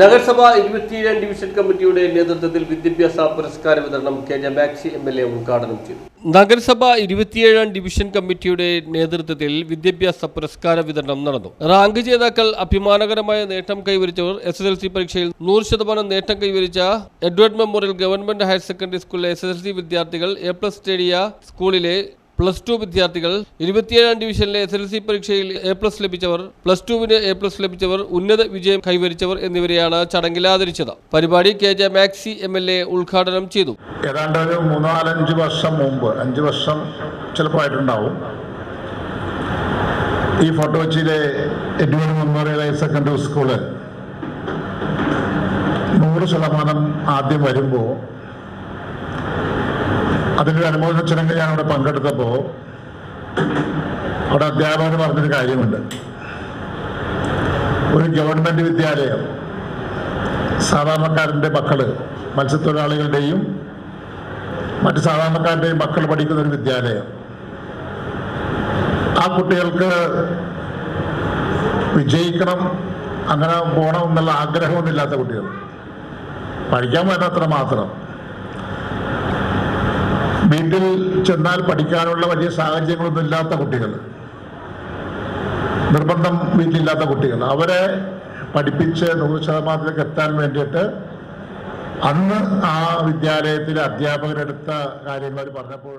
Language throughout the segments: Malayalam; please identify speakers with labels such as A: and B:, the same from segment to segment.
A: നഗരസഭ ഇരുപത്തിയേഴാം ഡിവിഷൻ കമ്മിറ്റിയുടെ നേതൃത്വത്തിൽ വിദ്യാഭ്യാസ പുരസ്കാര വിതരണം K J Maxi M L A ഉദ്ഘാടനം ചെയ്തു. നഗരസഭ ഇരുപത്തിയേഴാം ഡിവിഷൻ കമ്മിറ്റിയുടെ നേതൃത്വത്തിൽ വിദ്യാഭ്യാസ പുരസ്കാര വിതരണം നടന്നു. റാങ്ക് ജേതാക്കൾ അഭിമാനകരമായ നേട്ടം കൈവരിച്ചവർ എസ് എസ് എൽ സി പരീക്ഷയിൽ നൂറ് ശതമാനം നേട്ടം കൈവരിച്ച Edward memorial government higher secondary സ്കൂളിലെ എസ് എസ് എൽ സി വിദ്യാർത്ഥികൾ എ പ്ലസ് സ്റ്റേഡിയ സ്കൂളിലെ പ്ലസ് ടു വിദ്യാർത്ഥികൾ ഇരുപത്തിയേഴാം ഡിവിഷനിലെ എസ് എൽ സി പരീക്ഷയിൽ എ പ്ലസ് ലഭിച്ചവർ പ്ലസ് ടുവിന് എ പ്ലസ് ലഭിച്ചവർ ഉന്നത വിജയം കൈവരിച്ചവർ എന്നിവരെയാണ് ചടങ്ങിൽ ആദരിച്ചത്. പരിപാടി K J Maxi M L A ഉദ്ഘാടനം ചെയ്തു.
B: ഏതാണ്ട് ഒരു മൂന്നാലഞ്ച് വർഷം മുമ്പ് അഞ്ച് വർഷം ചിലപ്പോൾ ആയിട്ടുണ്ടാവും. ഈ ഫോട്ടോ കൊച്ചിയിലെ Edward memorial higher secondary school നൂറ് ശതമാനം ആദ്യം വരുമ്പോൾ അതിന്റെ ഒരു അനുമോദന ചടങ്ങിൽ ഞാൻ അവിടെ പങ്കെടുത്തപ്പോൾ അവിടെ അധ്യാപകർ പറഞ്ഞൊരു കാര്യമുണ്ട്. ഒരു ഗവൺമെന്റ് വിദ്യാലയം സാധാരണക്കാരന്റെ മക്കൾ മത്സ്യത്തൊഴിലാളികളുടെയും മറ്റ് സാധാരണക്കാരുടെയും മക്കൾ പഠിക്കുന്ന ഒരു വിദ്യാലയം. ആ കുട്ടികൾക്ക് വിജയിക്കണം അങ്ങനെ പോകണം എന്നുള്ള ആഗ്രഹമൊന്നുമില്ലാത്ത കുട്ടികൾ. പഠിക്കാൻ വേണ്ടത്ര മാത്രം. വീട്ടിൽ ചെന്നാൽ പഠിക്കാനുള്ള വലിയ സാഹചര്യങ്ങളൊന്നും ഇല്ലാത്ത കുട്ടികൾ. നിർബന്ധം വീട്ടിലില്ലാത്ത കുട്ടികൾ. അവരെ പഠിപ്പിച്ച് നൂറ് ശതമാനത്തിലേക്ക് എത്താൻ വേണ്ടിയിട്ട് അന്ന് ആ വിദ്യാലയത്തിലെ അധ്യാപകരെടുത്ത കാര്യങ്ങൾ അവർ പറഞ്ഞപ്പോൾ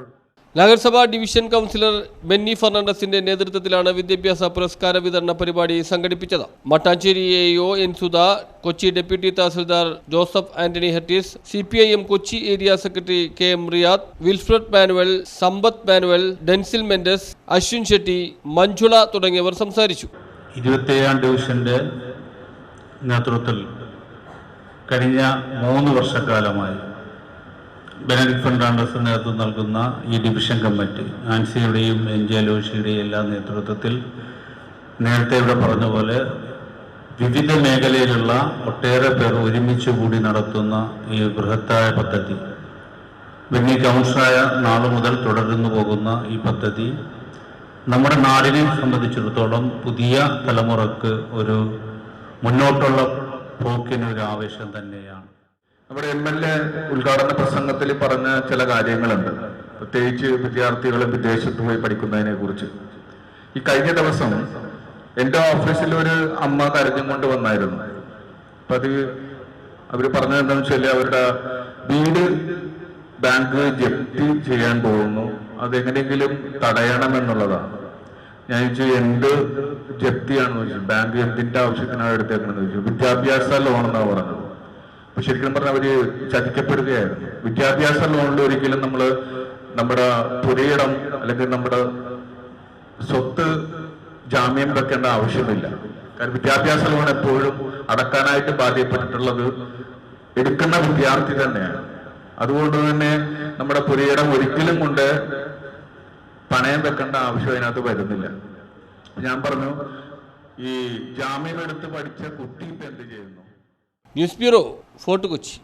A: നഗരസഭാ ഡിവിഷൻ കൗൺസിലർ ബെന്നി ഫെർണാണ്ടസിന്റെ നേതൃത്വത്തിലാണ് വിദ്യാഭ്യാസ പുരസ്കാര വിതരണ പരിപാടി സംഘടിപ്പിച്ചത്. Mattancherry A O N Sudha Kochi deputy tahsildar Joseph Antony ഹെറ്റീസ് C P I M Kochi area secretary K M Riyad Wilfred Manuel Sampath Manuel Denzil Mendes Ashwin Shetty Manjula തുടങ്ങിയവർ സംസാരിച്ചു.
C: ഡിവിഷന്റെ നേതൃത്വത്തിൽ കഴിഞ്ഞ മൂന്ന് വർഷക്കാലമായി ബെനഡിക് ഫെർണാണ്ടസ് നേതൃത്വം നൽകുന്ന ഈ ഡിവിഷൻ കമ്മിറ്റി ആൻസിയുടെയും എൻ ജെ ലോഷിയുടെയും എല്ലാ നേതൃത്വത്തിൽ നേരത്തെ ഇവിടെ പറഞ്ഞ പോലെ വിവിധ മേഖലയിലുള്ള ഒട്ടേറെ പേർ ഒരുമിച്ച് കൂടി നടത്തുന്ന ഈ ബൃഹത്തായ പദ്ധതി. ബെന്നി കൗൺസിലായ നാളു മുതൽ തുടർന്നു പോകുന്ന ഈ പദ്ധതി നമ്മുടെ നാടിനെ സംബന്ധിച്ചിടത്തോളം പുതിയ തലമുറയ്ക്ക് ഒരു മുന്നോട്ടുള്ള പോക്കിനൊരു ആവേശം തന്നെയാണ്.
D: നമ്മുടെ എം എൽ എ ഉദ്ഘാടന പ്രസംഗത്തിൽ പറഞ്ഞ ചില കാര്യങ്ങളുണ്ട്. പ്രത്യേകിച്ച് വിദ്യാർത്ഥികൾ വിദേശത്ത് പോയി പഠിക്കുന്നതിനെ കുറിച്ച്. ഈ കഴിഞ്ഞ ദിവസം എന്റെ ഓഫീസിൽ ഒരു അമ്മ കരഞ്ഞും കൊണ്ട് വന്നായിരുന്നു. അപ്പൊ അത് അവർ പറഞ്ഞത് എന്താണെന്ന് വെച്ചാൽ അവരുടെ വീട് ബാങ്ക് ജപ്തി ചെയ്യാൻ പോകുന്നു. അതെങ്ങനെയെങ്കിലും തടയണമെന്നുള്ളതാണ് ഞാൻ ചോദിച്ചു എന്ത് ജപ്തിയാണെന്ന് ചോദിച്ചു? ബാങ്ക് ജപ്തിന്റെ ആവശ്യത്തിനാണ് എടുത്തേക്കണെന്ന് ചോദിച്ചു. വിദ്യാഭ്യാസ ലോൺ എന്നാണ് പറഞ്ഞത്. ശരിക്കും പറഞ്ഞാൽ അവർ ചതിക്കപ്പെടുകയായിരുന്നു. വിദ്യാഭ്യാസ ലോണിൽ ഒരിക്കലും നമ്മൾ നമ്മുടെ പുരയിടം അല്ലെങ്കിൽ നമ്മുടെ സ്വത്ത് ജാമ്യം വെക്കേണ്ട ആവശ്യമില്ല. കാരണം വിദ്യാഭ്യാസ ലോൺ എപ്പോഴും അടക്കാനായിട്ട് ബാധ്യപ്പെട്ടിട്ടുള്ളത് എടുക്കുന്ന വിദ്യാർത്ഥി തന്നെയാണ്. അതുകൊണ്ട് തന്നെ നമ്മുടെ പുരയിടം ഒരിക്കലും കൊണ്ട് പണയം വെക്കേണ്ട ആവശ്യം അതിനകത്ത് വരുന്നില്ല. ഞാൻ പറഞ്ഞു ഈ ജാമ്യം എടുത്ത് പഠിച്ച കുട്ടി ഇപ്പൊ എന്ത് ചെയ്യുന്നു?
A: News bureau fort Kochi